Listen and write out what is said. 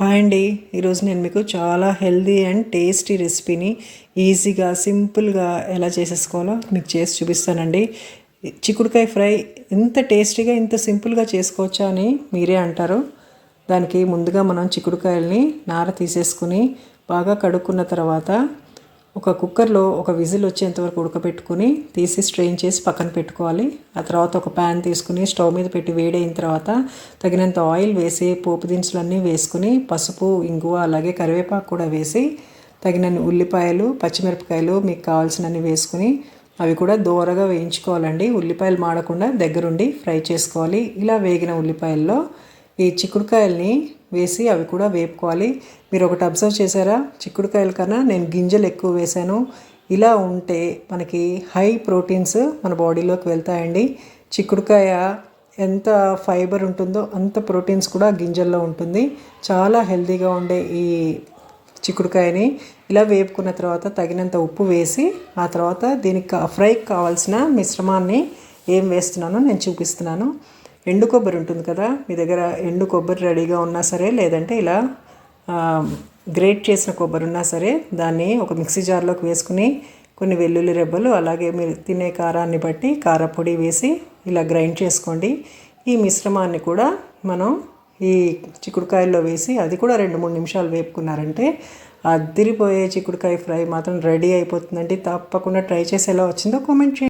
Hi అండి. ఈరోజు నేను మీకు చాలా హెల్దీ అండ్ టేస్టీ రెసిపీని ఈజీగా సింపుల్గా ఎలా చేసేసుకోవాలో మీకు చేసి చూపిస్తానండి. చిక్కుడుకాయ ఫ్రై ఇంత టేస్టీగా ఇంత సింపుల్గా చేసుకోవచ్చా అని మీరే అంటారు. దానికి ముందుగా మనం చిక్కుడుకాయల్ని నార తీసేసుకుని బాగా కడుక్కున్న తర్వాత ఒక కుక్కర్లో ఒక విజిల్ వచ్చేంత వరకు ఉడకబెట్టుకుని తీసి స్ట్రెయిన్ చేసి పక్కన పెట్టుకోవాలి. ఆ తర్వాత ఒక ప్యాన్ తీసుకుని స్టవ్ మీద పెట్టి వేడైన తర్వాత తగినంత ఆయిల్ వేసి పోపు దినుసులన్నీ వేసుకుని పసుపు ఇంగువ అలాగే కరివేపాకు కూడా వేసి తగినన్ని ఉల్లిపాయలు పచ్చిమిరపకాయలు మీకు కావాల్సినన్ని వేసుకుని అవి కూడా దోరగా వేయించుకోవాలండి. ఉల్లిపాయలు మాడకుండా దగ్గరుండి ఫ్రై చేసుకోవాలి. ఇలా వేగిన ఉల్లిపాయల్లో ఈ చిక్కుడుకాయల్ని వేసి అవి కూడా వేపుకోవాలి. మీరు ఒకటి అబ్జర్వ్ చేశారా? చిక్కుడుకాయల కన్నా నేను గింజలు ఎక్కువ వేశాను. ఇలా ఉంటే మనకి హై ప్రోటీన్స్ మన బాడీలోకి వెళ్తాయండి. చిక్కుడుకాయ ఎంత ఫైబర్ ఉంటుందో అంత ప్రోటీన్స్ కూడా గింజల్లో ఉంటుంది. చాలా హెల్తీగా ఉండే ఈ చిక్కుడుకాయని ఇలా వేపుకున్న తర్వాత తగినంత ఉప్పు వేసి ఆ తర్వాత దీనికి ఫ్రైకి కావాల్సిన మిశ్రమాన్ని ఏం వేస్తున్నానో నేను చూపిస్తున్నాను. ఎండు కొబ్బరి ఉంటుంది కదా మీ దగ్గర ఎండు కొబ్బరి రెడీగా ఉన్నా సరే లేదంటే ఇలా గ్రేట్ చేసిన కొబ్బరి ఉన్నా సరే దాన్ని ఒక మిక్సీ జార్లోకి వేసుకుని కొన్ని వెల్లుల్లి రెబ్బలు అలాగే మీరు తినే కారాన్ని బట్టి కారపొడి వేసి ఇలా గ్రైండ్ చేసుకోండి. ఈ మిశ్రమాన్ని కూడా మనం ఈ చిక్కుడుకాయల్లో వేసి అది కూడా రెండు మూడు నిమిషాలు వేపుకున్నారంటే అదిరిపోయే చిక్కుడుకాయ ఫ్రై మాత్రం రెడీ అయిపోతుందండి. తప్పకుండా ట్రై చేసి ఎలా వచ్చిందో కామెంట్ చేయండి.